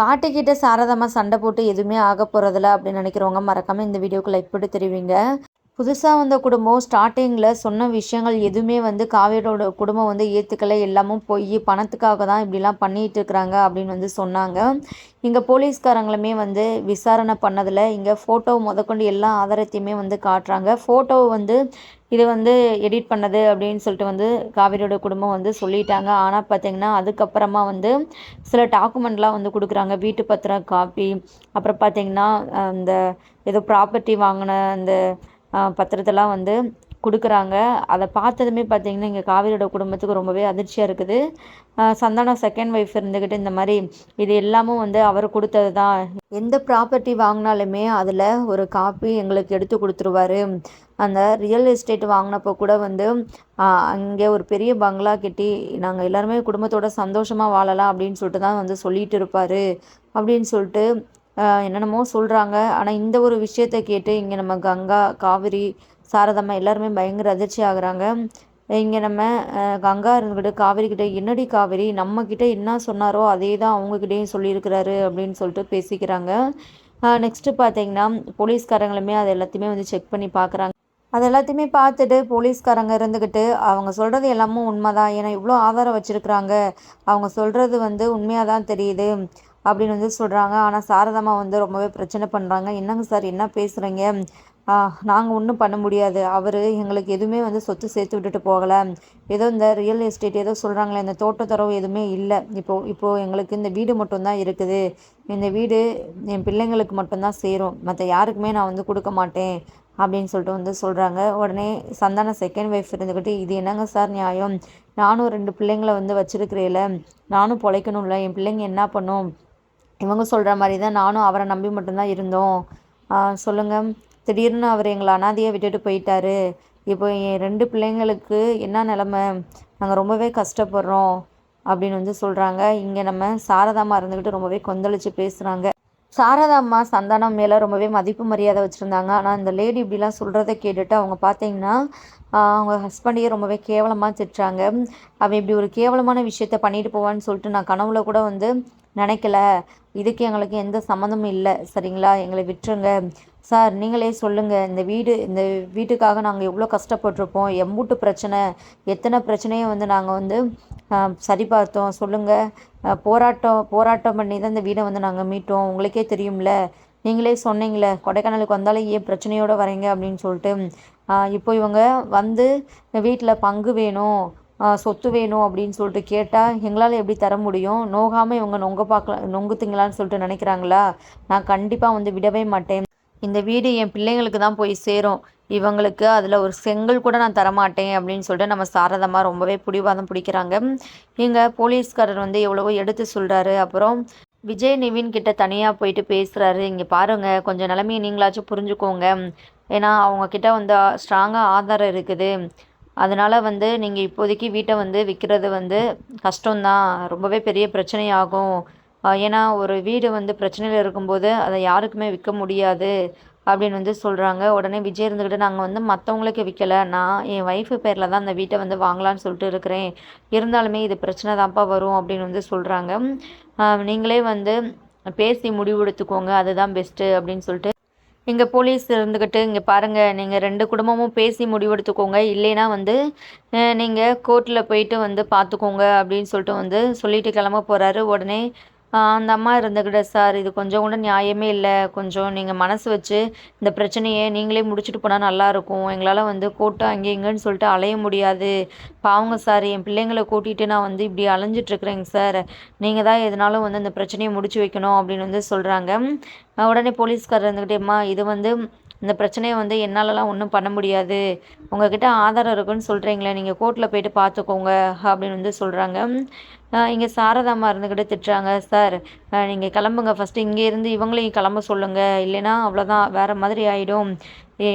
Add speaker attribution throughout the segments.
Speaker 1: பாட்டிக்கிட்ட சாரதமாக சண்டை போட்டு எதுவுமே ஆக போகிறதில்ல அப்படின்னு நினைக்கிறவங்க மறக்காமல் இந்த வீடியோக்கு லைக் போட்டு தெரிவிங்க. புதுசாக வந்த குடும்பம் ஸ்டார்டிங்கில் சொன்ன விஷயங்கள் எதுவுமே வந்து காவேரியோட குடும்பம் வந்து ஏற்றுக்கலை எல்லாமும் போய் பணத்துக்காக தான் இப்படிலாம் பண்ணிகிட்டு இருக்கிறாங்க அப்படின்னு வந்து சொன்னாங்க. இங்கே போலீஸ்காரங்களுமே வந்து விசாரணை பண்ணதில் இங்கே ஃபோட்டோ முதற்கொண்டு எல்லா ஆதாரத்தையுமே வந்து காட்டுறாங்க. ஃபோட்டோவை வந்து இது வந்து எடிட் பண்ணது அப்படின்னு சொல்லிட்டு வந்து காவேரியோட குடும்பம் வந்து சொல்லிட்டாங்க. ஆனால் பார்த்தீங்கன்னா அதுக்கப்புறமா வந்து சில டாக்குமெண்ட்லாம் வந்து கொடுக்குறாங்க. வீட்டு பத்திரம் காப்பி அப்புறம் பார்த்தீங்கன்னா அந்த ஏதோ ப்ராப்பர்ட்டி வாங்கின அந்த பத்திரத்தெல்லாம் வந்து கொடுக்குறாங்க. அதை பார்த்ததுமே பார்த்தீங்கன்னா இங்கே காவிரியோட குடும்பத்துக்கு ரொம்பவே அதிர்ச்சியாக இருக்குது. சந்தானம் செகண்ட் ஒய்ஃப் இருந்துக்கிட்டு இந்த மாதிரி இது எல்லாமும் வந்து அவர் கொடுத்தது தான் எந்த ப்ராப்பர்ட்டி வாங்கினாலுமே அதில் ஒரு காப்பி எங்களுக்கு எடுத்து கொடுத்துருவாரு. அந்த ரியல் எஸ்டேட் வாங்கினப்போ கூட வந்து அங்கே ஒரு பெரிய பங்களா கட்டி நாங்கள் எல்லாருமே குடும்பத்தோட சந்தோஷமாக வாழலாம் அப்படின்னு சொல்லிட்டு தான் வந்து சொல்லிட்டு இருப்பார். அப்படின்னு சொல்லிட்டு என்னென்னமோ சொல்கிறாங்க ஆனால் இந்த ஒரு விஷயத்த கேட்டு இங்கே நம்ம கங்கா காவிரி சாரதம்மா எல்லாருமே பயங்கர அதிர்ச்சி ஆகுறாங்க. இங்கே நம்ம கங்கா இருந்துக்கிட்டு காவிரி கிட்ட என்னடி காவிரி? நம்மக்கிட்ட என்ன சொன்னாரோ அதே தான் அவங்கக்கிட்டேயும் சொல்லியிருக்கிறாரு அப்படின்னு சொல்லிட்டு பேசிக்கிறாங்க. நெக்ஸ்ட்டு பார்த்தீங்கன்னா போலீஸ்காரங்களுமே அது எல்லாத்தையுமே வந்து செக் பண்ணி பார்க்குறாங்க அது எல்லாத்தையுமே பார்த்துட்டு போலீஸ்காரங்க இருந்துக்கிட்டு அவங்க சொல்கிறது எல்லாமும் உண்மை தான் ஏன்னா இவ்வளோ ஆதாரம் வச்சுருக்குறாங்க. அவங்க சொல்கிறது வந்து உண்மையாக தான் தெரியுது அப்படின்னு வந்து சொல்கிறாங்க ஆனால் சாரதம்மா வந்து ரொம்பவே பிரச்சனை பண்ணுறாங்க என்னங்க சார் என்ன பேசுகிறீங்க நாங்கள் ஒன்றும் பண்ண முடியாது. அவர் எங்களுக்கு எதுவுமே வந்து சொத்து சேர்த்து விட்டுட்டு போகலை. ஏதோ இந்த ரியல் எஸ்டேட் ஏதோ சொல்கிறாங்களே இந்த தோட்டத்தரவு எதுவுமே இல்லை. இப்போது இப்போது எங்களுக்கு இந்த வீடு மட்டும்தான் இருக்குது. இந்த வீடு என் பிள்ளைங்களுக்கு மட்டும்தான் சேரும். மற்ற யாருக்குமே நான் வந்து கொடுக்க மாட்டேன் அப்படின்னு சொல்லிட்டு வந்து சொல்கிறாங்க உடனே சந்தான செகண்ட் ஒய்ஃப் இருந்துக்கிட்டு இது என்னங்க சார் நியாயம்? நானும் ரெண்டு பிள்ளைங்களை வந்து வச்சுருக்கிறேல நானும் பொழைக்கணும்ல. என் பிள்ளைங்க என்ன பண்ணும்? இவங்க சொல்கிற மாதிரி தான் நானும் அவரை நம்பி மட்டும்தான் இருந்தோம். சொல்லுங்கள் திடீர்னு அவர் எங்களை அனாதையாக விட்டுட்டு போயிட்டாரு. இப்போ என் ரெண்டு பிள்ளைங்களுக்கு என்ன நிலமை? நாங்கள் ரொம்பவே கஷ்டப்படுறோம் அப்படின்னு வந்து சொல்கிறாங்க இங்கே நம்ம சாரதாமா இருந்துக்கிட்டு ரொம்பவே கொந்தளிச்சு பேசுகிறாங்க சாரதாம்மா சந்தானம் மேலே ரொம்பவே மதிப்பு மரியாதை வச்சுருந்தாங்க. ஆனால் இந்த லேடி இப்படிலாம் சொல்கிறத கேட்டுட்டு அவங்க பார்த்தீங்கன்னா அவங்க ஹஸ்பண்டையே ரொம்பவே கேவலமாக திட்டுறாங்க. அவன் இப்படி ஒரு கேவலமான விஷயத்த பண்ணிட்டு போவான்னு சொல்லிட்டு நான் கனவுல கூட வந்து நினைக்கல. இதுக்கு எங்களுக்கு எந்த சம்மந்தமும் இல்லை. சரிங்களா? எங்களை விட்டுருங்க. சார் நீங்களே சொல்லுங்கள் இந்த வீடு இந்த வீட்டுக்காக நாங்கள் எவ்வளோ கஷ்டப்பட்டிருப்போம். எம்பூட்டு பிரச்சனை எத்தனை பிரச்சனையை வந்து நாங்கள் வந்து சரி பார்த்தோம் சொல்லுங்கள் போராட்டம் போராட்டம் பண்ணி தான் இந்த வீடை வந்து நாங்கள் மீட்டோம். உங்களுக்கே தெரியும்ல. நீங்களே சொன்னீங்களே கொடைக்கானலுக்கு வந்தாலே ஏன் பிரச்சனையோடு வரீங்க அப்படின்னு சொல்லிட்டு. இப்போ இவங்க வந்து வீட்டில் பங்கு வேணும். சொத்து வேணும் அப்படின்னு சொல்லிட்டு கேட்டால் எங்களால் எப்படி தர முடியும்? நோகாமல் இவங்க நொங்க பார்க்க நொங்குத்துங்களான்னு சொல்லிட்டு நினைக்கிறாங்களா? நான் கண்டிப்பாக வந்து விடவே மாட்டேன். இந்த வீடு என் பிள்ளைங்களுக்கு தான் போய் சேரும். இவங்களுக்கு அதில் ஒரு செங்கல் கூட நான் தரமாட்டேன் அப்படின்னு சொல்லிட்டு நம்ம சாரதமாக ரொம்பவே பிடிவாதம் பிடிக்கிறாங்க. இங்கே போலீஸ்காரர் வந்து எவ்வளவோ எடுத்து சொல்கிறாரு அப்புறம் விஜய் நிவின் கிட்ட தனியாக போயிட்டு பேசுகிறாரு இங்கே பாருங்கள் கொஞ்சம் நிலமையை நீங்களாச்சும் புரிஞ்சுக்கோங்க. ஏன்னா அவங்கக்கிட்ட வந்து ஸ்ட்ராங்காக ஆதாரம் இருக்குது. அதனால் வந்து நீங்கள் இப்போதைக்கு வீட்டை வந்து விற்கிறது வந்து கஷ்டம்தான். ரொம்பவே பெரிய பிரச்சனையாகும். ஏன்னா ஒரு வீடு வந்து பிரச்சனையில் இருக்கும்போது அதை யாருக்குமே விற்க முடியாது அப்படின்னு வந்து சொல்கிறாங்க உடனே விஜய் இருந்துக்கிட்டு நாங்கள் வந்து மற்றவங்களுக்கு விற்கலை நான் என் ஒய்ஃபு பேரில் தான் அந்த வீட்டை வந்து வாங்கலான்னு சொல்லிட்டு இருக்கிறேன். இருந்தாலுமே இது பிரச்சனை தான்ப்பா வரும் அப்படின்னு வந்து சொல்கிறாங்க நீங்களே வந்து பேசி முடிவெடுத்துக்கோங்க அதுதான் பெஸ்ட்டு அப்படின்னு சொல்லிட்டு இங்கே போலீஸ் இருந்துக்கிட்டு இங்கே பாருங்கள் நீங்கள் ரெண்டு குடும்பமும் பேசி முடிவெடுத்துக்கோங்க. இல்லைன்னா வந்து நீங்கள் கோர்ட்டில் போயிட்டு வந்து பார்த்துக்கோங்க அப்படின்னு சொல்லிட்டு வந்து சொல்லிட்டு கிளம்ப போகிறாரு உடனே அந்த அம்மா இருந்துக்கிட்ட சார் இது கொஞ்சம் கூட நியாயமே இல்லை. கொஞ்சம் நீங்கள் மனசு வச்சு இந்த பிரச்சனையை நீங்களே முடிச்சுட்டு போனால் நல்லாயிருக்கும் எங்களால் வந்து கோர்ட்டு அங்கே இங்கேன்னு சொல்லிட்டு அலைய முடியாது. பாவங்க சார் என் பிள்ளைங்களை கூட்டிகிட்டு நான் வந்து இப்படி அலைஞ்சிட்ருக்குறேங்க சார். நீங்கள் தான் எதனாலும் வந்து இந்த பிரச்சனையை முடிச்சு வைக்கணும் அப்படின்னு வந்து சொல்கிறாங்க உடனே போலீஸ்காரர் இருந்துக்கிட்டேம்மா இது வந்து இந்த பிரச்சனையை வந்து என்னாலலாம் ஒன்றும் பண்ண முடியாது. உங்ககிட்ட ஆதாரம் இருக்குன்னு சொல்கிறீங்களே நீங்கள் கோர்ட்டில் போயிட்டு பார்த்துக்கோங்க அப்படின்னு வந்து சொல்கிறாங்க இங்கே சாரதாம்மா இருந்துக்கிட்டு திட்டுறாங்க சார் நீங்கள் கிளம்புங்க. ஃபஸ்ட்டு இங்கே இருந்து இவங்களையும் கிளம்ப சொல்லுங்கள் இல்லைன்னா அவ்வளோதான் வேறு மாதிரி ஆகிடும்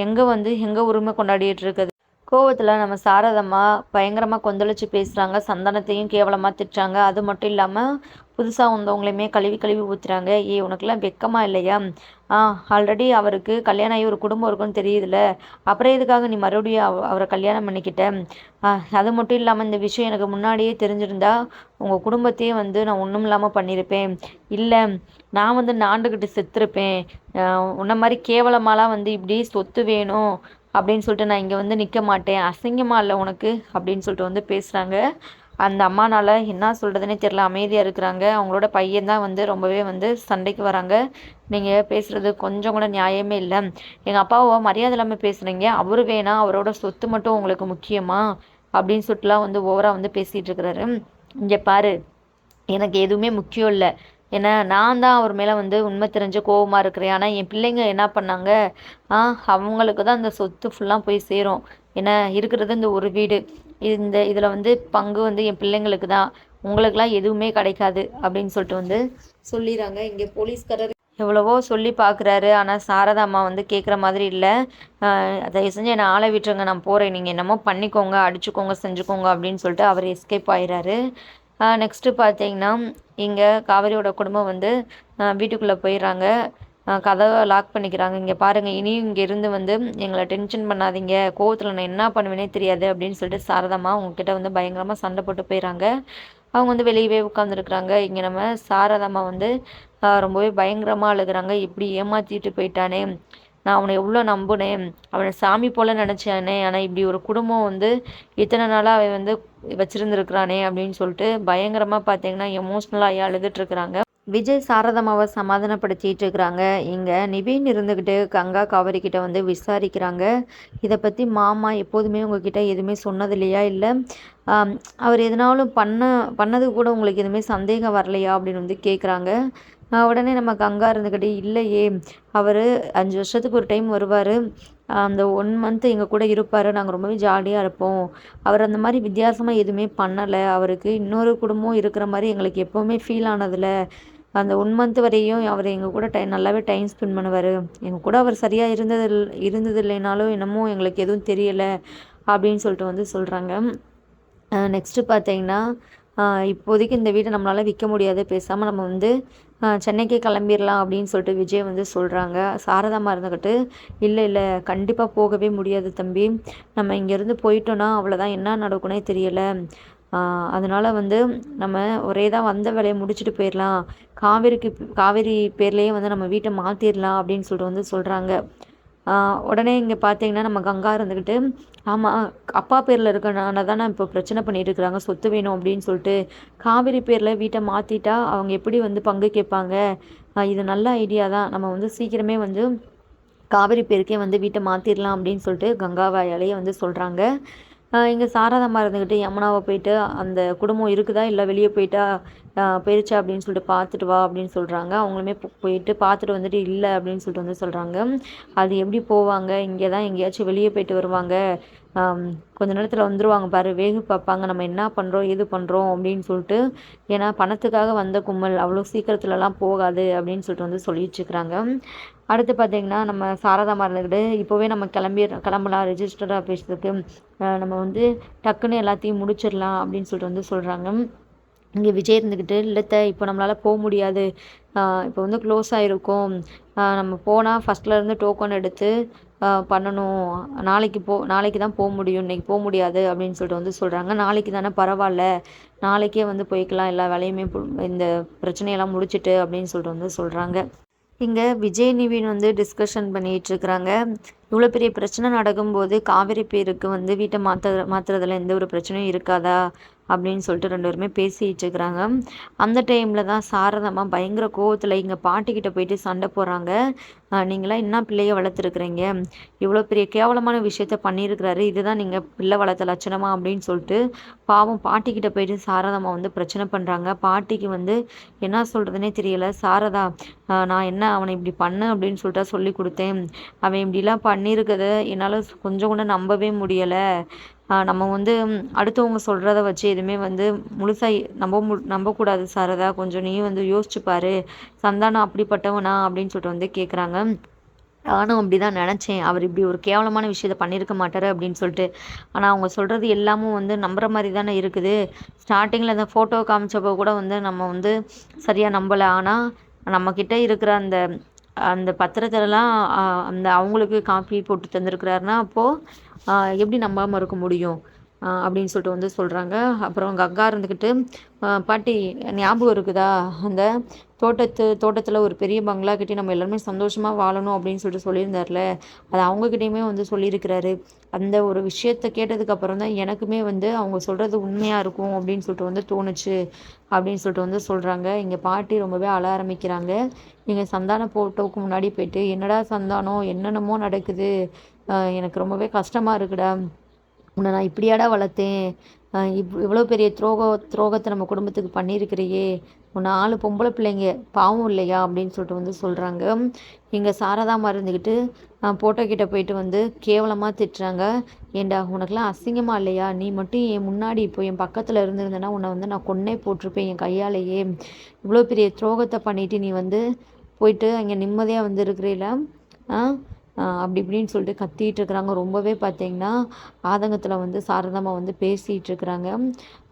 Speaker 1: எங்கே வந்து எங்கே உரிமை கொண்டாடிட்டு இருக்குது? கோவத்தில் நம்ம சாரதம்மா பயங்கரமாக கொந்தளிச்சு பேசுகிறாங்க சந்தனத்தையும் கேவலமாக திட்டுறாங்க. அது மட்டும் இல்லாமல் புதுசாக வந்தவங்களையுமே கழுவி கழுவி ஊற்றுறாங்க ஏ உனக்கெல்லாம் வெக்கமாக இல்லையா? ஆ ஆல்ரெடி அவருக்கு கல்யாணம் ஆகி ஒரு குடும்பம் இருக்குன்னு தெரியுதுல்ல. அப்புறம் எதுக்காக நீ மறுபடியும் அவ அவரை கல்யாணம் பண்ணிக்கிட்ட? அது மட்டும் இல்லாமல் இந்த விஷயம் எனக்கு முன்னாடியே தெரிஞ்சிருந்தா உங்கள் குடும்பத்தையே வந்து நான் ஒன்றும் இல்லாமல் பண்ணியிருப்பேன் இல்லை நான் வந்து நாண்டுக்கிட்டு செத்துருப்பேன். உன்ன மாதிரி கேவலமாலாம் வந்து இப்படி சொத்து வேணும் அப்படின்னு சொல்லிட்டு நான் இங்கே வந்து நிற்க மாட்டேன். அசிங்கமாக இல்லை உனக்கு? அப்படின்னு சொல்லிட்டு வந்து பேசுகிறாங்க அந்த அம்மானால் என்ன சொல்கிறதுனே தெரில அமைதியாக இருக்கிறாங்க. அவங்களோட பையன் தான் வந்து ரொம்பவே வந்து சண்டைக்கு வராங்க. நீங்கள் பேசுகிறது கொஞ்சம் கூட நியாயமே இல்லை. எங்கள் அப்பாவை மரியாதை இல்லாமல் பேசுகிறீங்க அவர் வேணாம் அவரோட சொத்து மட்டும் உங்களுக்கு முக்கியமா? அப்படின்னு சொல்லிட்டுலாம் வந்து ஓவராக வந்து பேசிகிட்டு இருக்கிறாரு. இங்கே பாரு எனக்கு எதுவுமே முக்கியம் இல்லை. ஏன்னா நான் தான் அவர் மேலே வந்து உண்மை தெரிஞ்ச கோவமாக இருக்கிறேன். ஆனால் என் பிள்ளைங்க என்ன பண்ணாங்க? ஆ அவங்களுக்கு தான் அந்த சொத்து ஃபுல்லாக போய் சேரும். ஏன்னா இருக்கிறது இந்த ஒரு வீடு. இந்த இதில் வந்து பங்கு வந்து என் பிள்ளைங்களுக்கு தான். உங்களுக்கெல்லாம் எதுவுமே கிடைக்காது அப்படின்னு சொல்லிட்டு வந்து சொல்லிடுறாங்க இங்கே போலீஸ்காரர் எவ்வளவோ சொல்லி பார்க்குறாரு ஆனால் சாரதா அம்மா வந்து கேட்குற மாதிரி இல்லை. தயவு செஞ்சு என்னை ஆளை விட்டுருங்க. நான் போகிறேன் நீங்கள் என்னமோ பண்ணிக்கோங்க அடிச்சுக்கோங்க செஞ்சுக்கோங்க அப்படின்னு சொல்லிட்டு அவர் எஸ்கேப் ஆயிடுறாரு நெக்ஸ்ட்டு பார்த்தீங்கன்னா இங்கே காவேரியோட குடும்பம் வந்து வீட்டுக்குள்ளே போயிடுறாங்க கதவை லாக் பண்ணிக்கிறாங்க. இங்கே பாருங்கள் இனியும் இங்கே இருந்து வந்து எங்களை டென்ஷன் பண்ணாதீங்க. கோவத்தில் நான் என்ன பண்ணுவேனே தெரியாது அப்படின்னு சொல்லிட்டு சாரதாமா உங்ககிட்ட வந்து பயங்கரமாக சண்டை போட்டு போயிடறாங்க அவங்க வந்து வெளியவே உட்காந்துருக்குறாங்க இங்கே நம்ம சாரதாமா வந்து ரொம்பவே பயங்கரமாக அழுகுறாங்க. இப்படி ஏமாற்றிட்டு போயிட்டானே. நான் அவனை எவ்வளோ நம்பினேன். அவனை சாமி போல் நினச்சானே. ஆனால் இப்படி ஒரு குடும்பம் வந்து இத்தனை நாளாக அவன் வந்து வச்சுருந்துருக்குறானே அப்படின்னு சொல்லிட்டு பயங்கரமாக பார்த்தீங்கன்னா எமோஷ்னலாகி அழுதுட்டுருக்குறாங்க விஜய் சாரதமாவை சமாதானப்படுத்திட்டு இருக்கிறாங்க. இங்கே நிவின் இருந்துக்கிட்டு கங்கா காவரிக்கிட்ட வந்து விசாரிக்கிறாங்க. இதை பற்றி மாமா எப்போதுமே உங்ககிட்ட எதுவுமே சொன்னது இல்லையா இல்லை அவர் எதனாலும் பண்ண பண்ணது கூட உங்களுக்கு எதுவுமே சந்தேகம் வரலையா? அப்படின்னு வந்து கேட்குறாங்க உடனே நம்ம கங்கா இருந்துக்கிட்டே இல்லையே அவர் அஞ்சு வருஷத்துக்கு ஒரு டைம் வருவார். அந்த ஒன் மந்த் எங்கள் கூட இருப்பார். நாங்கள் ரொம்பவே ஜாலியாக இருப்போம். அவர் அந்த மாதிரி வித்தியாசமாக எதுவுமே பண்ணலை. அவருக்கு இன்னொரு குடும்பம் இருக்கிற மாதிரி எங்களுக்கு எப்போவுமே ஃபீல் ஆனதில்ல. அந்த ஒன் மந்த் வரையும் அவர் எங்கள் கூட டை நல்லாவே டைம் ஸ்பெண்ட் பண்ணுவார். எங்கள் கூட அவர் சரியாக இருந்தது இருந்தது இல்லைனாலும் என்னமோ எங்களுக்கு எதுவும் தெரியலை அப்படின்னு சொல்லிட்டு வந்து சொல்கிறாங்க நெக்ஸ்ட்டு பார்த்தீங்கன்னா இப்போதைக்கு இந்த வீட்டை நம்மளால் விற்க முடியாது. பேசாமல் நம்ம வந்து சென்னைக்கே கிளம்பிடலாம் அப்படின்னு சொல்லிட்டு விஜய் வந்து சொல்கிறாங்க சாரதாமா இருந்துக்கிட்டு இல்லை இல்லை கண்டிப்பாக போகவே முடியாது தம்பி. நம்ம இங்கேருந்து போயிட்டோன்னா அவ்வளோதான் என்ன நடக்குனே தெரியலை. அதனால் வந்து நம்ம ஒரே தான் வந்த வேலையை முடிச்சுட்டு போயிடலாம் காவேரிக்கு காவேரி பேர்லேயே வந்து நம்ம வீட்டை மாற்றிடலாம் அப்படின்னு சொல்லிட்டு வந்து சொல்கிறாங்க உடனே இங்கே பார்த்தீங்கன்னா நம்ம கங்கா இருந்துக்கிட்டு ஆமாம் அப்பா பேரில் இருக்கனால தானே இப்போ பிரச்சனை பண்ணிட்டு இருக்கிறாங்க சொத்து வேணும் அப்படின்னு சொல்லிட்டு காவிரி பேரில் வீட்டை மாற்றிட்டா அவங்க எப்படி வந்து பங்கு கேட்பாங்க? இது நல்ல ஐடியா தான். நம்ம வந்து சீக்கிரமே வந்து காவிரி பேருக்கே வந்து வீட்டை மாற்றிடலாம் அப்படின்னு சொல்லிட்டு கங்காவாயாலேயே வந்து சொல்கிறாங்க இங்கே சாரதாம்மா இருந்துக்கிட்டு யமுனாவை போயிட்டு அந்த குடும்பம் இருக்குதா? இல்லை வெளியே போயிட்டா போயிருச்சா? அப்படின்னு சொல்லிட்டு பார்த்துட்டு வா அப்படின்னு சொல்கிறாங்க அவங்களுமே போயிட்டு பார்த்துட்டு வந்துட்டு இல்லை அப்படின்னு சொல்லிட்டு வந்து சொல்கிறாங்க அது எப்படி போவாங்க? இங்கே தான் எங்கேயாச்சும் வெளியே போயிட்டு வருவாங்க. கொஞ்ச நேரத்தில் வந்துடுவாங்க பாரு வேகு பார்ப்பாங்க நம்ம என்ன பண்ணுறோம் எது பண்ணுறோம் அப்படின்னு சொல்லிட்டு ஏன்னா பணத்துக்காக வந்த கும்பல் அவ்வளோ சீக்கிரத்துலலாம் போகாது அப்படின்னு சொல்லிட்டு வந்து சொல்லிட்டுருக்குறாங்க அடுத்து பார்த்திங்கன்னா நம்ம சாரதாமா இருந்துக்கிட்டு இப்போவே நம்ம கிளம்பி கிளம்பலாம் ரெஜிஸ்டர் ஆஃபீஸுக்கு நம்ம வந்து டக்குன்னு எல்லாத்தையும் முடிச்சிடலாம் அப்படின்னு சொல்லிட்டு வந்து சொல்கிறாங்க இங்கே விஜய் இருந்துக்கிட்டு இல்லைத்த இப்போ நம்மளால் போக முடியாது. இப்போ வந்து க்ளோஸ் ஆகிருக்கும் நம்ம போனால் ஃபஸ்ட்லேருந்து டோக்கன் எடுத்து பண்ணணும். நாளைக்கு போ நாளைக்கு தான் போக முடியும். இன்றைக்கி போக முடியாது அப்படின்னு சொல்லிட்டு வந்து சொல்கிறாங்க நாளைக்கு தானே பரவாயில்ல. நாளைக்கே வந்து போய்க்கலாம். எல்லா வேலையுமே இந்த பிரச்சனையெல்லாம் முடிச்சுட்டு அப்படின்னு சொல்லிட்டு வந்து சொல்கிறாங்க இங்கே விஜய் நிவின் வந்து டிஸ்கஷன் பண்ணிகிட்டு இருக்கிறாங்க. இவ்வளோ பெரிய பிரச்சனை நடக்கும்போது காவிரி பேருக்கு வந்து வீட்டை மாற்ற மாற்றுறதுல எந்த ஒரு பிரச்சனையும் இருக்காதா? அப்படின்னு சொல்லிட்டு ரெண்டு பேருமே பேசிகிட்டு இருக்கிறாங்க. அந்த டைமில் தான் சாரதமாக பயங்கர கோவத்தில் இங்கே பாட்டிக்கிட்ட போயிட்டு சண்டை போடுறாங்க. நீங்களாம் என்ன பிள்ளைய வளர்த்துருக்குறீங்க? இவ்வளோ பெரிய கேவலமான விஷயத்த பண்ணியிருக்கிறாரு. இதுதான் நீங்கள் பிள்ளை வளர்த்த லட்சணமா? அப்படின்னு சொல்லிட்டு பாவம் பாட்டிக்கிட்ட போயிட்டு சாரதாமா வந்து பிரச்சனை பண்ணுறாங்க பாட்டிக்கு வந்து என்ன சொல்கிறதுனே தெரியல. சாரதா நான் என்ன அவனை இப்படி பண்ண அப்படின்னு சொல்லிட்டு சொல்லி கொடுத்தேன். அவன் இப்படிலாம் பண்ணியிருக்கிறத என்னால் கொஞ்சம் கூட நம்பவே முடியலை. நம்ம வந்து அடுத்தவங்க சொல்கிறத வச்சு எதுவுமே வந்து முழுசாக நம்ப மு நம்பக்கூடாது சாரதா கொஞ்சம் நீயும் வந்து யோசிச்சு பாரு. சந்தானம் அப்படிப்பட்டவனா அப்படின்னு சொல்லிட்டு வந்து கேட்குறாங்க நானும் அப்படி தான் நினச்சேன். அவர் இப்படி ஒரு கேவலமான விஷயத்த பண்ணியிருக்க மாட்டார் அப்படின்னு சொல்லிட்டு. ஆனால் அவங்க சொல்கிறது எல்லாமும் வந்து நம்புகிற மாதிரி தானே இருக்குது. ஸ்டார்டிங்கில் அந்த ஃபோட்டோ காமிச்சப்போ கூட வந்து நம்ம வந்து சரியாக நம்பலை. ஆனால் நம்மக்கிட்ட இருக்கிற அந்த அந்த பத்திரத்திலலாம் அந்த அவங்களுக்கு காப்பி போட்டு தந்திருக்கிறாருன்னா அப்போது எப்படி நம்பாமல் இருக்க முடியும்? அப்படின்னு சொல்லிட்டு வந்து சொல்கிறாங்க அப்புறம் கங்கா இருந்துக்கிட்டு பாட்டி ஞாபகம் இருக்குதா? அந்த தோட்டத்து தோட்டத்தில் ஒரு பெரிய பங்களா கட்டி நம்ம எல்லாருமே சந்தோஷமாக வாழணும் அப்படின்னு சொல்லிட்டு சொல்லியிருந்தார்ல. அது அவங்கக்கிட்டேயுமே வந்து சொல்லியிருக்கிறாரு. அந்த ஒரு விஷயத்த கேட்டதுக்கப்புறம் தான் எனக்குமே வந்து அவங்க சொல்கிறது உண்மையாக இருக்கும் அப்படின்னு சொல்லிட்டு வந்து தோணுச்சு அப்படின்னு சொல்லிட்டு வந்து சொல்கிறாங்க இங்கே பாட்டி ரொம்பவே அழ ஆரம்பிக்கிறாங்க. நீங்கள் சந்தான போட்டோவுக்கு முன்னாடி போயிட்டு என்னடா சந்தானம்? என்னென்னமோ நடக்குது. எனக்கு ரொம்பவே கஷ்டமாக இருக்குடா. உன்னை நான் இப்படியாடா வளர்த்தேன். இவ் இவ்வளோ பெரிய துரோக துரோகத்தை நம்ம குடும்பத்துக்கு பண்ணியிருக்கிறியே. உன்னை ஆளு பொம்பளை பிள்ளைங்க பாவம் இல்லையா? அப்படின்னு சொல்லிட்டு வந்து சொல்கிறாங்க இங்கே சாரதாமா இருந்துக்கிட்டு போட்டோ கிட்ட போயிட்டு வந்து கேவலமாக திட்டுறாங்க. ஏண்டா உனக்குலாம் அசிங்கமாக இல்லையா? நீ மட்டும் என் முன்னாடி இப்போ என் பக்கத்தில் இருந்திருந்தேன்னா உன்னை வந்து நான் கொன்னே போட்டிருப்பேன் என் கையாலேயே. இவ்வளோ பெரிய துரோகத்தை பண்ணிவிட்டு நீ வந்து போயிட்டு அங்கே நிம்மதியாக வந்து இருக்கிறீல? அப்படி இப்படின்னு சொல்லிட்டு கத்திகிட்டு இருக்கிறாங்க. ரொம்பவே பார்த்தீங்கன்னா ஆதங்கத்தில் வந்து சாரதாமா வந்து பேசிகிட்டு இருக்கிறாங்க.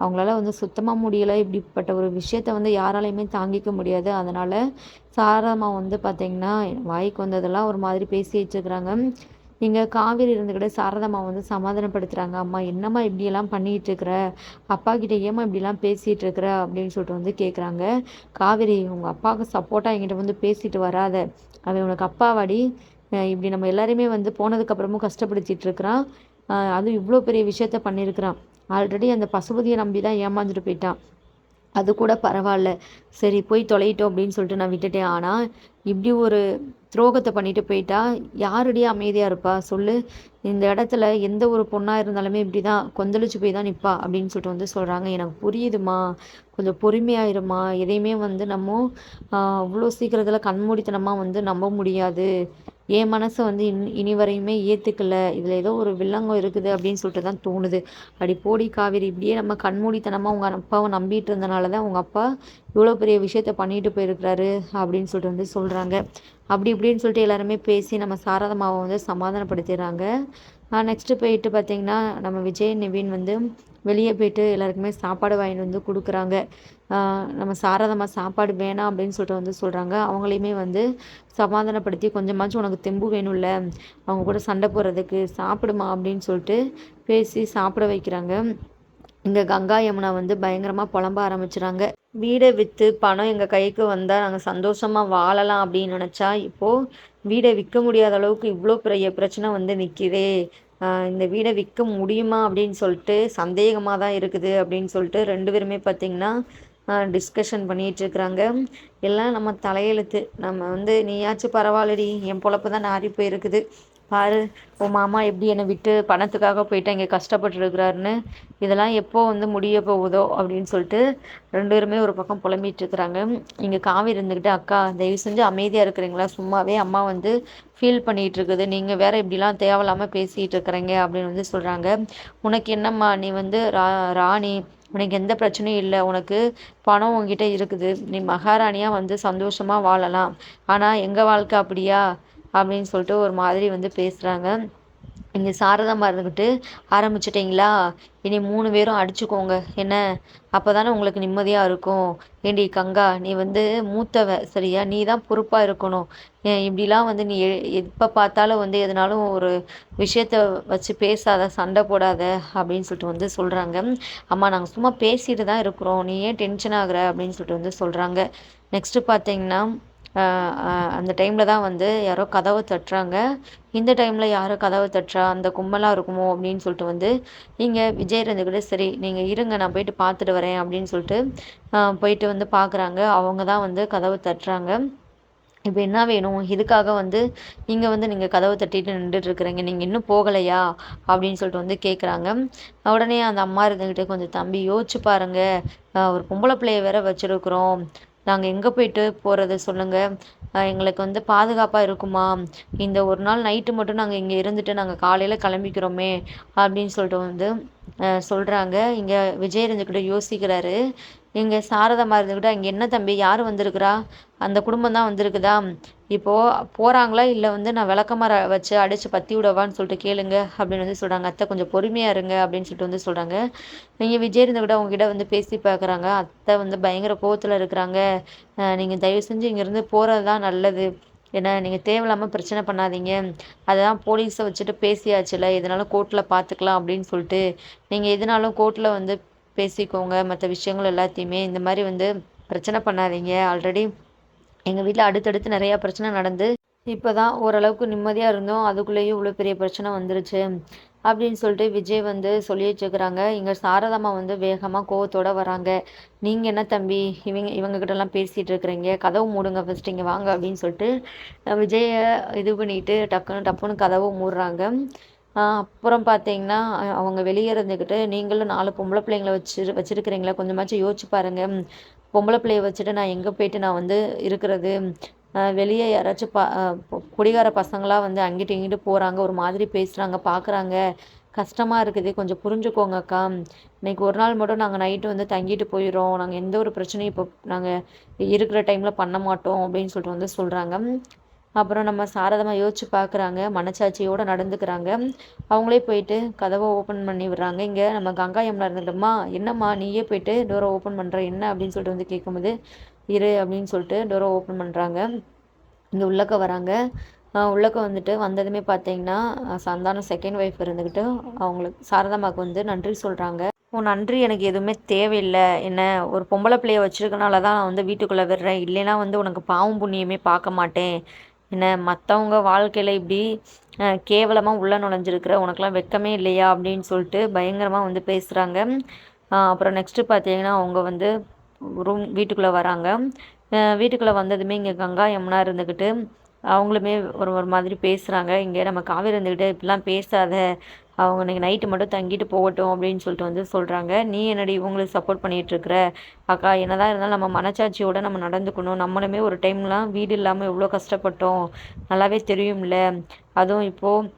Speaker 1: அவங்களால வந்து சுத்தமாக முடியலை. இப்படிப்பட்ட ஒரு விஷயத்த வந்து யாராலையுமே தாங்கிக்க முடியாது. அதனால் சாரதாமா வந்து பார்த்திங்கன்னா வாய்க்கு வந்ததெல்லாம் ஒரு மாதிரி பேசிகிட்டு இருக்கிறாங்க இங்கே காவேரி இருந்துக்கிட்ட சாரதாம்மா வந்து சமாதானப்படுத்துகிறாங்க அம்மா என்னம்மா இப்படியெல்லாம் பண்ணிகிட்டு இருக்கிற? அப்பா கிட்ட ஏம்மா இப்படிலாம் பேசிகிட்டு இருக்கிற? அப்படின்னு சொல்லிட்டு வந்து கேட்குறாங்க காவேரி உங்கள் அப்பாவுக்கு சப்போர்ட்டாக என்கிட்ட வந்து பேசிட்டு வராத. அவன் உனக்கு அப்பாவாடி. இப்படி நம்ம எல்லாருமே வந்து போனதுக்கப்புறமும் கஷ்டப்படுத்திட்டு இருக்கிறான் அதுவும் இவ்வளோ பெரிய விஷயத்த பண்ணியிருக்கிறான். ஆல்ரெடி அந்த பசுபதியை நம்பி தான் ஏமாந்துட்டு போயிட்டான். அது கூட பரவாயில்ல. சரி போய் தொலையிட்டோம் அப்படின்னு சொல்லிட்டு நான் விட்டுட்டேன். ஆனால் இப்படி ஒரு துரோகத்தை பண்ணிட்டு போயிட்டா யாருடைய அமைதியாக இருப்பா? சொல்லு. இந்த இடத்துல எந்த ஒரு பொண்ணாக இருந்தாலுமே இப்படி தான் கொந்தளிச்சு போய் தான் நிற்பா அப்படின்னு சொல்லிட்டு வந்து சொல்கிறாங்க எனக்கு புரியுதுமா கொஞ்சம் பொறுமையாயிருமா எதையுமே வந்து நம்ம அவ்வளோ சீக்கிரத்தில் கண்மூடித்தனமாக வந்து நம்ப முடியாது. என் மனசை வந்து இன் இனி வரையுமே ஏற்றுக்கல இதில் ஏதோ ஒரு வில்லங்கம் இருக்குது அப்படின்னு சொல்லிட்டு தான் தோணுது. அப்படி போடி காவேரி இப்படியே நம்ம கண்மூடித்தனமாக உங்கள் அப்பாவை நம்பிட்டு இருந்தனால தான் உங்கள் அப்பா இவ்வளோ பெரிய விஷயத்த பண்ணிட்டு போயிருக்கிறாரு அப்படின்னு சொல்லிட்டு வந்து சொல்கிறாங்க அப்படி இப்படின்னு சொல்லிட்டு எல்லாருமே பேசி நம்ம சாரதமாவை வந்து சமாதானப்படுத்திடுறாங்க. நெக்ஸ்ட்டு போயிட்டு பார்த்திங்கன்னா நம்ம விஜய் நிவின் வந்து வெளியே போயிட்டு எல்லாருக்குமே சாப்பாடு வாங்கிட்டு வந்து கொடுக்குறாங்க. நம்ம சாரதமாக சாப்பாடு வேணாம் அப்படின்னு சொல்லிட்டு வந்து சொல்கிறாங்க அவங்களையுமே வந்து சமாதானப்படுத்தி கொஞ்சமாச்சும் உனக்கு தெம்பு வேணும்ல அவங்க கூட சண்டை போடுறதுக்கு சாப்பிடுமா அப்படின்னு சொல்லிட்டு பேசி சாப்பிட வைக்கிறாங்க. இங்கே கங்கா யமுனா வந்து பயங்கரமாக புலம்ப ஆரம்பிச்சுறாங்க. வீடை விற்று பணம் எங்கள் கைக்கு வந்தால் நாங்கள் சந்தோஷமாக வாழலாம் அப்படின்னு நினச்சா இப்போது வீடை விற்க முடியாத அளவுக்கு இவ்வளோ பெரிய பிரச்சனை வந்து நிற்கிதே இந்த வீடை விற்க முடியுமா அப்படின்னு சொல்லிட்டு சந்தேகமாக தான் இருக்குது அப்படின்னு சொல்லிட்டு ரெண்டு பேருமே பார்த்திங்கன்னா டிஸ்கஷன் பண்ணிகிட்ருக்குறாங்க எல்லாம் நம்ம தலையெழுத்து. நம்ம வந்து நீயாச்சும் பரவாயில்லடி என் பொழப்பு தான் நாரி போயிருக்குது. பாரு உன் மாமா எப்படி என்னை விட்டு பணத்துக்காக போயிட்டு இங்கே கஷ்டப்பட்டுருக்கிறாருன்னு இதெல்லாம் எப்போ வந்து முடிய போகுதோ அப்படின்னு சொல்லிட்டு ரெண்டு பேருமே ஒரு பக்கம் புலம்பிகிட்டு இருக்கிறாங்க. இங்கே காவி இருந்துக்கிட்டு அக்கா தயவு செஞ்சு அமைதியாக இருக்கிறீங்களா? சும்மாவே அம்மா வந்து ஃபீல் பண்ணிகிட்டு இருக்குது. நீங்கள் வேறு இப்படிலாம் தேவையில்லாமல் பேசிகிட்டு இருக்கிறீங்க அப்படின்னு வந்து சொல்கிறாங்க உனக்கு என்னம்மா? நீ வந்து ரா ராணி உனக்கு எந்த பிரச்சனையும் இல்லை. உனக்கு பணம் உங்ககிட்ட இருக்குது. நீ மகாராணியாக வந்து சந்தோஷமாக வாழலாம். ஆனால் எங்கள் வாழ்க்கை அப்படியா? அப்படின்னு சொல்லிட்டு ஒரு மாதிரி வந்து பேசுகிறாங்க இங்கே சாரதாம்மா இருந்துக்கிட்டு ஆரம்பிச்சிட்டிங்களா? இனி மூணு பேரும் அடிச்சுக்கோங்க. என்ன? அப்போ தானே உங்களுக்கு நிம்மதியாக இருக்கும். ஏண்டி கங்கா நீ வந்து மூத்தவ சரியா? நீ தான் பொறுப்பாக இருக்கணும். இப்படிலாம் வந்து நீ எப்போ பார்த்தாலும் வந்து எதனாலும் ஒரு விஷயத்த வச்சு பேசாத சண்டை போடாத அப்படின்னு சொல்லிட்டு வந்து சொல்கிறாங்க அம்மா நாங்கள் சும்மா பேசிட்டு தான் இருக்கிறோம். நீ ஏன் டென்ஷன் ஆகுற அப்படின்னு சொல்லிட்டு வந்து சொல்கிறாங்க நெக்ஸ்ட்டு பார்த்தீங்கன்னா அந்த டைமில் தான் வந்து யாரோ கதவை தட்டுறாங்க இந்த டைமில் யாரோ கதவை தட்டுறா அந்த கும்பலாக இருக்குமோ அப்படின்னு சொல்லிட்டு வந்து நீங்கள் விஜய் இருந்துக்கிட்டு சரி நீங்கள் இருங்க நான் போயிட்டு பார்த்துட்டு வரேன் அப்படின்னு சொல்லிட்டு போயிட்டு வந்து பார்க்குறாங்க. அவங்க தான் வந்து கதவை தட்டுறாங்க இப்போ என்ன வேணும்? இதுக்காக வந்து இங்கே வந்து நீங்கள் கதவை தட்டிட்டு நின்றுட்டுருக்குறீங்க நீங்கள் இன்னும் போகலையா? அப்படின்னு சொல்லிட்டு வந்து கேட்குறாங்க உடனே அந்த அம்மா இருந்துக்கிட்டே கொஞ்சம் தம்பி யோசிச்சு பாருங்கள் ஒரு பொம்பளை பிள்ளைய வேற வச்சுருக்குறோம். நாங்கள் எங்கே போயிட்டு போகிறது சொல்லுங்கள் எங்களுக்கு வந்து பாதுகாப்பாக இருக்குமா. இந்த ஒரு நாள் நைட்டு மட்டும் நாங்கள் இங்கே இருந்துட்டு நாங்கள் காலையில் கிளம்பிக்கிறோமே அப்படின்னு சொல்லிட்டு வந்து சொல்கிறாங்க இங்கே விஜய் இருந்துக்கிட்ட யோசிக்கிறாரு. எங்கள் சாரதமாக இருந்துக்கிட்டா இங்கே என்ன தம்பி யார் வந்திருக்கிறா? அந்த குடும்பம் தான் வந்திருக்குதா? இப்போது போகிறாங்களா இல்லை வந்து நான் விளக்கமாற வச்சு அடித்து பற்றி விடவான்னு சொல்லிட்டு கேளுங்க அப்படின்னு வந்து சொல்கிறாங்க அத்தை கொஞ்சம் பொறுமையாக இருங்க அப்படின்னு சொல்லிட்டு வந்து சொல்கிறாங்க நீங்கள் விஜய் இருந்துக்கிட்ட உங்ககிட்ட வந்து பேசி பார்க்குறாங்க அத்தை வந்து பயங்கர கோவத்தில் இருக்கிறாங்க. நீங்கள் தயவு செஞ்சு இங்கேருந்து போகிறது தான் நல்லது. ஏன்னா நீங்கள் தேவையில்லாமல் பிரச்சனை பண்ணாதீங்க. அதான் போலீஸை வச்சுட்டு பேசியாச்சுல. எதனாலும் கோர்ட்டில் பார்த்துக்கலாம் அப்படின்னு சொல்லிட்டு நீங்கள் எதுனாலும் கோர்ட்டில் வந்து பேசிக்கோங்க மற்ற விஷயங்கள் எல்லாத்தையுமே. இந்த மாதிரி வந்து பிரச்சனை பண்ணாதீங்க. ஆல்ரெடி எங்கள் வீட்டில் அடுத்தடுத்து நிறையா பிரச்சனை நடந்து இப்போ தான் ஓரளவுக்கு நிம்மதியாக இருந்தோம். அதுக்குள்ளேயும் இவ்வளோ பெரிய பிரச்சனை வந்துருச்சு. அப்படின்னு சொல்லிட்டு விஜய் வந்து சொல்லி வச்சுக்கிறாங்க இங்கே சாரதாம்மா வந்து வேகமாக கோவத்தோடு வராங்க. நீங்கள் என்ன தம்பி இவங்க இவங்கக்கிட்டலாம் பேசிகிட்டு இருக்கிறீங்க. கதவு மூடுங்க ஃபஸ்ட் இங்கே வாங்க அப்படின்னு சொல்லிட்டு விஜயை இது பண்ணிட்டு டக்குன்னு டப்புன்னு கதவு மூடுறாங்க. அப்புறம் பார்த்தீங்கன்னா அவங்க வெளியே இருந்துக்கிட்டு நீங்களும் நாலு பொம்பளை பிள்ளைங்கள வச்சு வச்சுருக்கிறீங்களா? கொஞ்சமாச்சும் யோசிச்சு பாருங்கள் பொம்பளை பிள்ளைய வச்சுட்டு நான் எங்கே போயிட்டு நான் வந்து இருக்கிறது? வெளியே யாராச்சும் ப குடிகார பசங்களாக வந்து அங்கிட்டு இங்கிட்டு போகிறாங்க ஒரு மாதிரி பேசுகிறாங்க பார்க்குறாங்க கஷ்டமாக இருக்குது. கொஞ்சம் புரிஞ்சுக்கோங்க அக்கா. இன்றைக்கி ஒரு நாள் மட்டும் நாங்கள் நைட்டு வந்து தங்கிட்டு போயிடுறோம். நாங்கள் எந்த ஒரு பிரச்சனையும் இப்போ நாங்கள் இருக்கிற டைமில் பண்ண மாட்டோம் அப்படின்னு சொல்லிட்டு வந்து சொல்கிறாங்க அப்புறம் நம்ம சாரதமாக யோசிச்சு பார்க்குறாங்க மனச்சாட்சியோடு நடந்துக்கிறாங்க. அவங்களே போயிட்டு கதவை ஓப்பன் பண்ணி விடுறாங்க. இங்கே நம்ம கங்கா யமுனா இருந்துட்டோமா? என்னம்மா நீயே போயிட்டு டோரை ஓப்பன் பண்ணுற என்ன அப்படின்னு சொல்லிட்டு வந்து கேட்கும்போது இரு அப்படின்னு சொல்லிட்டு டோரை ஓப்பன் பண்ணுறாங்க இங்கே உள்ளக்க வராங்க. உள்ளக்க வந்துட்டு வந்ததுமே பார்த்தீங்கன்னா சந்தானம் செகண்ட் ஒய்ஃப் இருந்துக்கிட்டு அவங்களுக்கு சாரதாமாவுக்கு வந்து நன்றி சொல்கிறாங்க உன் நன்றி எனக்கு எதுவுமே தேவையில்லை. என்ன ஒரு பொம்பளை பிள்ளைய வச்சுருக்கனால தான் நான் வந்து வீட்டுக்குள்ளே விடுறேன். இல்லைன்னா வந்து உனக்கு பாவம் புண்ணியமே பார்க்க மாட்டேன். என்ன மற்றவங்க வாழ்க்கையில் இப்படி கேவலமாக உள்ளே நுழைஞ்சிருக்கிற உனக்கெலாம் வெக்கமே இல்லையா? அப்படின்னு சொல்லிட்டு பயங்கரமாக வந்து பேசுகிறாங்க அப்புறம் நெக்ஸ்ட்டு பார்த்தீங்கன்னா அவங்க வந்து ரூம் வீட்டுக்குள்ளே வராங்க. வீட்டுக்குள்ளே வந்ததுமே இங்கே கங்கா யமுனா இருந்துக்கிட்டு அவங்களுமே ஒரு ஒரு மாதிரி பேசுகிறாங்க இங்கே நம்ம காவேரி இருந்துக்கிட்டு இப்படிலாம் பேசாத அவங்க இன்றைக்கி நைட்டு மட்டும் தங்கிட்டு போகட்டும் அப்படின்னு சொல்லிட்டு வந்து சொல்கிறாங்க நீ என்னடி இவங்களுக்கு சப்போர்ட் பண்ணிகிட்ருக்குற அக்கா என்னதான் இருந்தாலும் நம்ம மனச்சாட்சியோடு நம்ம நடந்துக்கணும். நம்மளுமே ஒரு டைம்லாம் வீடு இல்லாமல் எவ்வளோ கஷ்டப்பட்டோம். நல்லாவே தெரியும்ல. அதுவும் இப்போது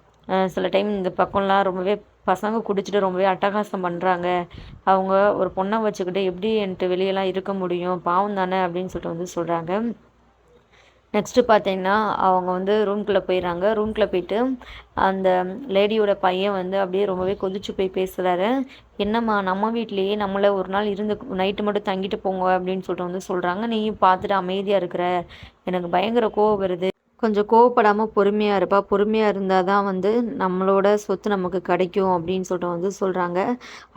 Speaker 1: சில டைம் இந்த பக்கம்லாம் ரொம்பவே பசங்க குடிச்சிட்டு ரொம்பவே அட்டகாசம் பண்ணுறாங்க அவங்க ஒரு பொண்ணை வச்சுக்கிட்டு எப்படி என்கிட்ட வெளியெல்லாம் இருக்க முடியும்? பாவம் தானே அப்படின்னு சொல்லிட்டு வந்து சொல்கிறாங்க நெக்ஸ்ட்டு பார்த்தீங்கன்னா அவங்க வந்து ரூம்குள்ளே போயிடுறாங்க. ரூம்குள்ளே போயிட்டு அந்த லேடியோட பையன் வந்து அப்படியே ரொம்பவே கொதிச்சு போய் பேசுகிறாரு என்னம்மா நம்ம வீட்லேயே நம்மளை ஒரு நாள் இருந்து நைட்டு மட்டும் தங்கிட்டு போங்க அப்படின்னு சொல்லிட்டு வந்து சொல்கிறாங்க நீயும் பார்த்துட்டு அமைதியாக இருக்கிற. எனக்கு பயங்கர கோவம் வருது. கொஞ்சம் கோவப்படாமல் பொறுமையாக இருப்பா. பொறுமையாக இருந்தால் தான் வந்து நம்மளோட சொத்து நமக்கு கிடைக்கும் அப்படின்னு சொல்லிட்டு வந்து சொல்கிறாங்க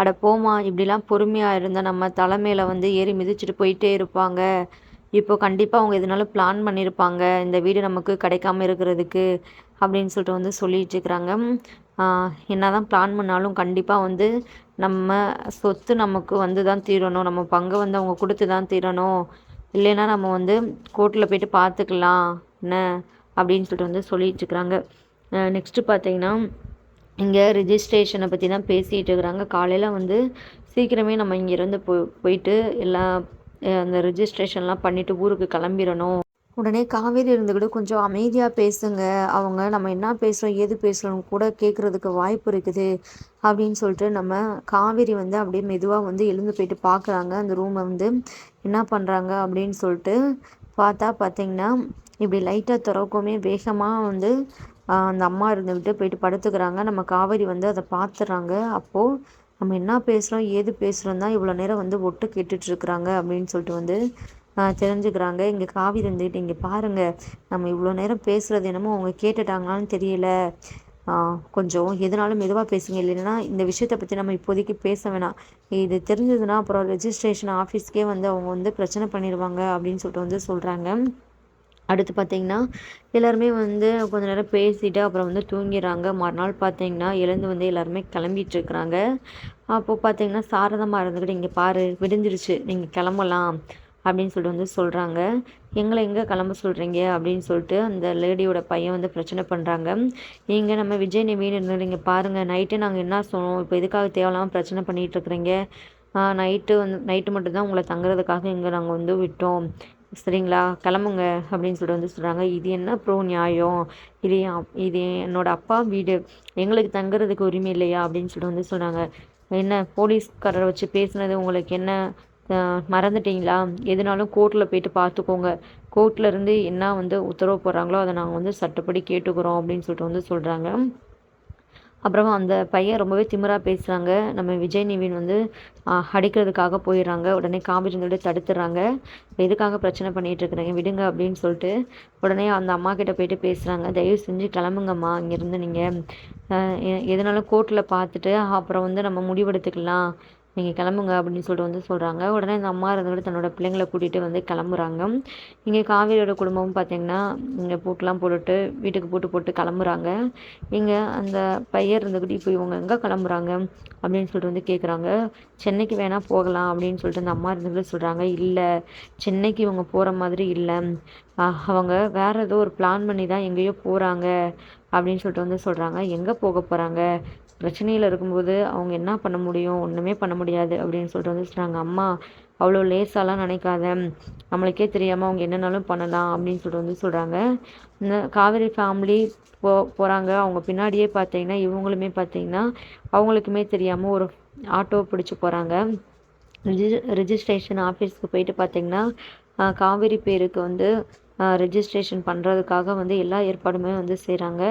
Speaker 1: அட போமா இப்படிலாம் பொறுமையாக இருந்தால் நம்ம தலைமையில் வந்து ஏறி மிதிச்சுட்டு போயிட்டே இருப்பாங்க. இப்போ கண்டிப்பாக அவங்க எதுனாலும் பிளான் பண்ணியிருப்பாங்க இந்த வீடு நமக்கு கிடைக்காம இருக்கிறதுக்கு அப்படின்னு சொல்லிட்டு வந்து சொல்லிட்டு இருக்கிறாங்க. என்ன தான் பிளான் பண்ணாலும் கண்டிப்பாக வந்து நம்ம சொத்து நமக்கு வந்து தான் தீரணும். நம்ம பங்கை வந்து அவங்க கொடுத்து தான் தீரணும். இல்லைன்னா நம்ம வந்து கோர்ட்டில் போயிட்டு பார்த்துக்கலாம். என்ன? அப்படின்னு சொல்லிட்டு வந்து சொல்லிட்டு இருக்கிறாங்க. நெக்ஸ்ட்டு பார்த்தீங்கன்னா இங்கே ரிஜிஸ்ட்ரேஷனை பற்றி தான் பேசிகிட்டு இருக்கிறாங்க. காலையில் வந்து சீக்கிரமே நம்ம இங்கேருந்து போ போயிட்டு எல்லா அந்த ரிஜிஸ்ட்ரேஷன்லாம் பண்ணிவிட்டு ஊருக்கு கிளம்பிடணும். உடனே காவேரி இருந்துக்கிட்டு கொஞ்சம் அமைதியாக பேசுங்க. அவங்க நம்ம என்ன பேசுகிறோம் ஏது பேசுகிறோம் கூட கேட்குறதுக்கு வாய்ப்பு இருக்குது. அப்படின்னு சொல்லிட்டு நம்ம காவேரி வந்து அப்படியே மெதுவாக வந்து எழுந்து போயிட்டு பார்க்குறாங்க அந்த ரூமை வந்து என்ன பண்ணுறாங்க அப்படின்னு சொல்லிட்டு பார்த்தா பார்த்தீங்கன்னா இப்படி லைட்டாக திறக்குமே வேகமாக வந்து அந்த அம்மா இருந்துக்கிட்டு போயிட்டு படுத்துக்கிறாங்க. நம்ம காவேரி வந்து அதை பார்த்துறாங்க அப்போது நம்ம என்ன பேசுகிறோம் ஏது பேசுகிறோம் தான் இவ்வளோ நேரம் வந்து ஒட்டு கேட்டுட்ருக்குறாங்க அப்படின்னு சொல்லிட்டு வந்து தெரிஞ்சுக்கிறாங்க. இங்கே காவி இருந்துக்கிட்டு இங்கே பாருங்கள் நம்ம இவ்வளோ நேரம் பேசுகிறது என்னமோ அவங்க கேட்டுட்டாங்களான்னு தெரியல. கொஞ்சம் எதுனாலும் மெதுவாக பேசுங்க. இல்லைன்னா இந்த விஷயத்தை பற்றி நம்ம இப்போதைக்கு பேச வேணாம். இது தெரிஞ்சதுன்னா அப்புறம் ரெஜிஸ்ட்ரேஷன் ஆஃபீஸ்க்கே வந்து அவங்க வந்து பிரச்சனை பண்ணிடுவாங்க அப்படின்னு சொல்லிட்டு வந்து சொல்கிறாங்க அடுத்து பார்த்திங்கன்னா எல்லாருமே வந்து கொஞ்ச நேரம் பேசிவிட்டு அப்புறம் வந்து தூங்கிடுறாங்க. மறுநாள் பார்த்திங்கன்னா எழுந்து வந்து எல்லாருமே கிளம்பிட்டுருக்குறாங்க அப்போது பார்த்திங்கன்னா சாரதமாக இருந்துக்கிட்டு இங்கே பாரு விடிஞ்சிருச்சு. நீங்கள் கிளம்பலாம். அப்படின்னு சொல்லிட்டு வந்து சொல்கிறாங்க எங்களை எங்கே கிளம்ப சொல்கிறீங்க அப்படின்னு சொல்லிட்டு அந்த லேடியோட பையன் வந்து பிரச்சனை பண்ணுறாங்க இங்கே நம்ம விஜய் நிவீன் இருந்து பாருங்கள் நைட்டு நாங்கள் என்ன சொன்னோம்? இப்போ எதுக்காக தேவையில்லாமல் பிரச்சனை பண்ணிகிட்ருக்குறீங்க நைட்டு வந்து நைட்டு மட்டும்தான் உங்களை தங்குறதுக்காக இங்கே நாங்கள் வந்து விட்டோம். சரிங்களா? கிளம்புங்க அப்படின்னு சொல்லிட்டு வந்து சொல்கிறாங்க இது என்ன ப்ரோ நியாயம்? இது இது என்னோடய அப்பா வீடு. எங்களுக்கு தங்குறதுக்கு உரிமை இல்லையா? அப்படின்னு சொல்லிட்டு வந்து சொல்கிறாங்க என்ன போலீஸ்காரரை வச்சு பேசுனது உங்களுக்கு என்ன? மறந்துட்டீங்களா? எதுனாலும் கோர்ட்டில் போயிட்டு பார்த்துக்கோங்க. கோர்ட்டில் இருந்து என்ன வந்து உத்தரவு போடுறாங்களோ அதை நாங்கள் வந்து சட்டப்படி கேட்டுக்கிறோம் அப்படின்னு சொல்லிட்டு வந்து சொல்கிறாங்க அப்புறமா அந்த பையன் ரொம்பவே திமிராக பேசுகிறாங்க நம்ம விஜய் நிவின் வந்து அடிக்கிறதுக்காக போயிடுறாங்க. உடனே காவிரி வந்துட்டு தடுத்துடுறாங்க எதுக்காக பிரச்சனை பண்ணிகிட்ருக்குறீங்க விடுங்க அப்படின்னு சொல்லிட்டு உடனே அந்த அம்மா கிட்ட போயிட்டு பேசுகிறாங்க தயவு செஞ்சு கிளம்புங்கம்மா இங்கேருந்து நீங்கள் எதனாலும் கோர்ட்டில் பார்த்துட்டு அப்புறம் வந்து நம்ம முடிவெடுத்துக்கலாம். நீங்கள் கிளம்புங்க அப்படின்னு சொல்லிட்டு வந்து சொல்கிறாங்க உடனே இந்த அம்மா இருந்துக்கிட்டு தன்னோட பிள்ளைங்களை கூட்டிகிட்டு வந்து கிளம்புறாங்க. இங்கே காவேரியோட குடும்பமும் பார்த்திங்கன்னா இங்கே பூட்டெலாம் போட்டுட்டு வீட்டுக்கு பூட்டு போட்டு கிளம்புறாங்க. இங்கே அந்த பையர் இருந்துக்கிட்டு இப்போ இவங்க எங்கே கிளம்புறாங்க அப்படின்னு சொல்லிட்டு வந்து கேட்குறாங்க சென்னைக்கு வேணால் போகலாம் அப்படின்னு சொல்லிட்டு அந்த அம்மா இருந்துக்கிட்டு சொல்கிறாங்க இல்லை சென்னைக்கு இவங்க போகிற மாதிரி இல்லை. அவங்க வேறு ஏதோ ஒரு பிளான் பண்ணி தான் எங்கேயோ போகிறாங்க அப்படின்னு சொல்லிட்டு வந்து சொல்கிறாங்க எங்கே போக போகிறாங்க பிரச்சனையில் இருக்கும்போது அவங்க என்ன பண்ண முடியும்? ஒன்றுமே பண்ண முடியாது அப்படின்னு சொல்லிட்டு வந்து சொல்கிறாங்க அம்மா அவ்வளோ லேசாலாம் நினைக்காத. நம்மளுக்கே தெரியாமல் அவங்க என்னென்னாலும் பண்ணலாம் அப்படின்னு சொல்லிட்டு வந்து சொல்கிறாங்க இந்த காவேரி ஃபேமிலி போ போகிறாங்க அவங்க பின்னாடியே பார்த்தீங்கன்னா இவங்களுமே பார்த்தீங்கன்னா அவங்களுக்குமே தெரியாமல் ஒரு ஆட்டோ பிடிச்சி போகிறாங்க ரிஜி ரிஜிஸ்ட்ரேஷன் ஆஃபீஸ்க்கு போயிட்டு பார்த்தீங்கன்னா காவேரி பேருக்கு வந்து ரெஜிஸ்ட்ரேஷன் பண்ணுறதுக்காக வந்து எல்லா ஏற்பாடுமே வந்து செய்கிறாங்க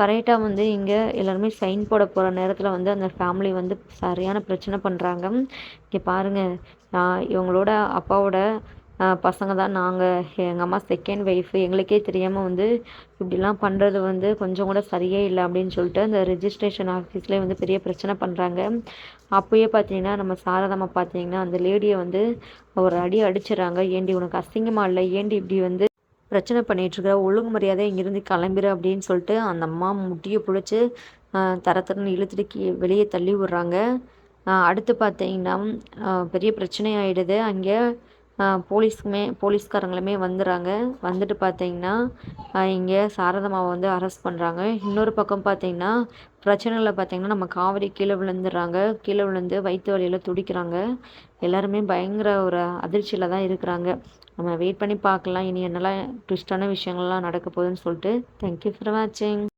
Speaker 1: கரெக்டாக வந்து இங்கே எல்லாருமே சைன் போட போகிற நேரத்தில் வந்து அந்த ஃபேமிலி வந்து சரியான பிரச்சனை பண்ணுறாங்க இங்கே பாருங்கள் இவங்களோட அப்பாவோட பசங்க தான். நாங்கள் எங்கள் அம்மா செகண்ட் ஒய்ஃபு எங்களுக்கே தெரியாமல் வந்து இப்படிலாம் பண்ணுறது வந்து கொஞ்சம் கூட சரியே இல்லை அப்படின்னு சொல்லிட்டு அந்த ரிஜிஸ்ட்ரேஷன் ஆஃபீஸ்லேயே வந்து பெரிய பிரச்சனை பண்ணுறாங்க அப்போயே பார்த்தீங்கன்னா நம்ம சாரதாம்மா பார்த்தீங்கன்னா அந்த லேடியை வந்து ஒரு அடி அடிச்சிடறாங்க. ஏண்டி உனக்கு அசிங்கமாக இல்லை? ஏண்டி இப்படி வந்து பிரச்சனை பண்ணிகிட்ருக்க ஒழுங்கு மரியாதை இங்கேருந்து கிளம்பிடு அப்படின்னு சொல்லிட்டு அந்த அம்மா முட்டியை பிடிச்சி தர தரன்னு இழுத்துட்டு வெளியே தள்ளி விட்றாங்க. அடுத்து பார்த்தீங்கன்னா பெரிய பிரச்சனை ஆகிடுது அங்கே போலீஸுக்குமே போலீஸ்காரங்களுமே வந்துடுறாங்க வந்துட்டு பார்த்தீங்கன்னா இங்கே சாரதம்மாவை வந்து அரெஸ்ட் பண்ணுறாங்க இன்னொரு பக்கம் பார்த்தீங்கன்னா பிரச்சனையில் பார்த்தீங்கன்னா நம்ம காவிரி கீழே விழுந்துடுறாங்க கீழே விழுந்து வயிற்று வலியில் துடிக்கிறாங்க. எல்லாருமே பயங்கர ஒரு அதிர்ச்சியில் தான் இருக்கிறாங்க. நம்ம வெயிட் பண்ணி பார்க்கலாம். இனி என்னெல்லாம் ட்விஸ்டான விஷயங்கள்லாம் நடக்க போகுதுன்னு சொல்லிட்டு. தேங்க்யூ ஃபார் வாட்சிங்